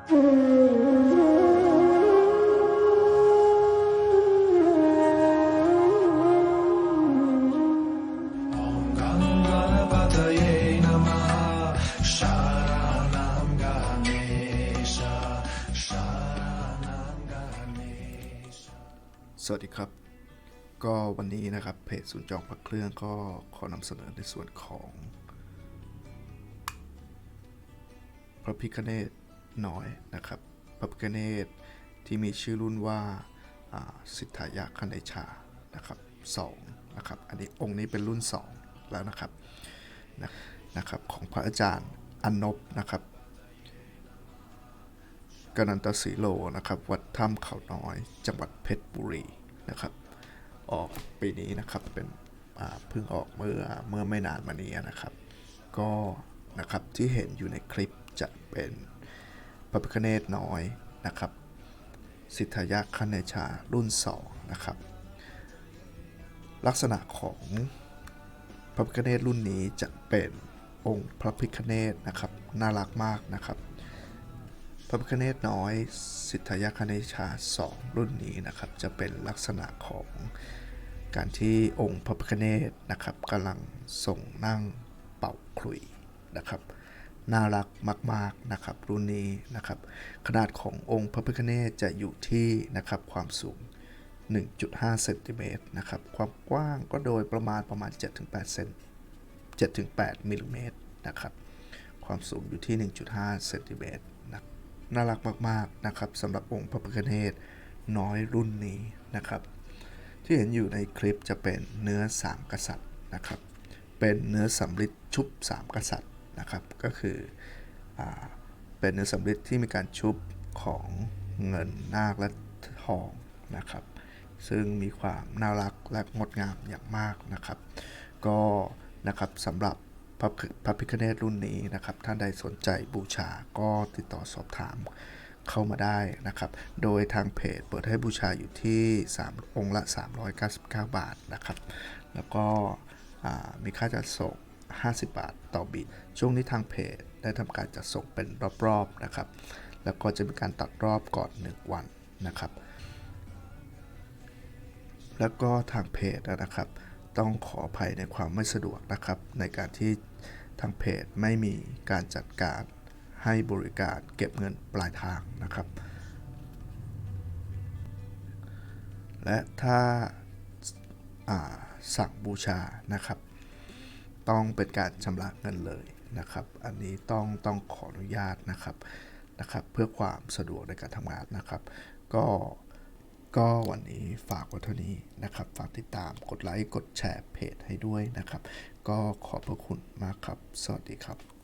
สวัสดีครับ ก็วันนี้นะครับเพจศูนย์จองพระเครื่องก็ขอนำเสนอในส่วนของ พระพิคเนต น้อยนะครับพระพิคเนตที่มีชื่อรุ่นว่าสิทธายะคเนชานะครับสองนะครับอันนี้องค์นี้เป็นรุ่น 2 แล้วนะครับนะนะครับของพระอาจารย์อนนบนะครับกนันตศีโลนะครับวัดถ้ำเขาน้อยจังหวัดเพชรบุรีนะครับออกปีนี้นะครับเป็นเพิ่งออกเมื่อเมื่อไม่นานมานี้นะครับ ก็นะครับที่เห็นอยู่ในคลิปจะเป็น พระพิคเนตน้อยนะครับ สิทธายะคเนชารุ่น2นะครับ ลักษณะของพระพิคเนตรุ่นนี้จะเป็นองค์พระพิคเนตนะครับ น่ารักมากนะครับ พระพิคเนตน้อย สิทธายคเนชา 2 รุ่นนี้นะครับ จะเป็นลักษณะของการที่องค์พระพิคเนตนะครับกำลังส่งนั่งเป่าขลุ่ยนะครับ น่ารักมาก ๆ นะครับ รุ่นนี้นะครับ ขนาดขององค์พระพิคเนตจะอยู่ที่นะครับความสูง 1.5 เซนติเมตรนะครับ ความกว้างก็โดยประมาณประมาณ 7-8 เซน7-8มิลลิเมตรนะครับ ความสูงอยู่ที่ 1.5 เซนติเมตรนะน่ารักมาก ๆ นะครับสำหรับองค์พระพิฆเนศน้อยรุ่นนี้นะครับ ที่เห็นอยู่ในคลิปจะเป็นเนื้อสามกษัตริย์นะครับ เป็นเนื้อสำริดชุบสามกษัตริย์ นะครับก็คืออเป็นเนื้อสำริดที่มีการชุบของเงินนาคและทองนะครับ ซึ่งมีความน่ารักและงดงามอย่างมากนะครับ ก็นะครับสำหรับพระพ,พิคเนตรุ่นนี้นะครับ ท่านใดสนใจบูชาก็ติดต่อสอบถามเข้ามาได้นะครับ โดยทางเพจเปิดให้บูชาอยู่ที่ 3 องค์ละ 399 บาทนะครับ แล้วก็มีค่าจัดส่ง 50 บาทต่อบิต ช่วงนี้ทางเพจได้ทำการจัดส่งเป็นรอบๆนะครับ แล้วก็จะมีการตัดรอบก่อน 1 วันนะครับ แล้วก็ทางเพจนะครับ ต้องขออภัยในความไม่สะดวกนะครับ ในการที่ทางเพจไม่มีการจัดการให้บริการเก็บเงินปลายทางนะครับ และถ้าาสั่งบูชานะครับ ต้องเป็นการชำระเงินเลยนะครับ อันนี้ต้องต้องขออนุญาตนะครับนะครับ เพื่อความสะดวกในการทำงานนะครับ ก็ก็วันนี้ฝากไว้เท่านี้นะครับ ฝากติดตามกดไลค์ กดแชร์เพจให้ด้วยนะครับ ก็ขอบพระคุณมากครับ สวัสดีครับ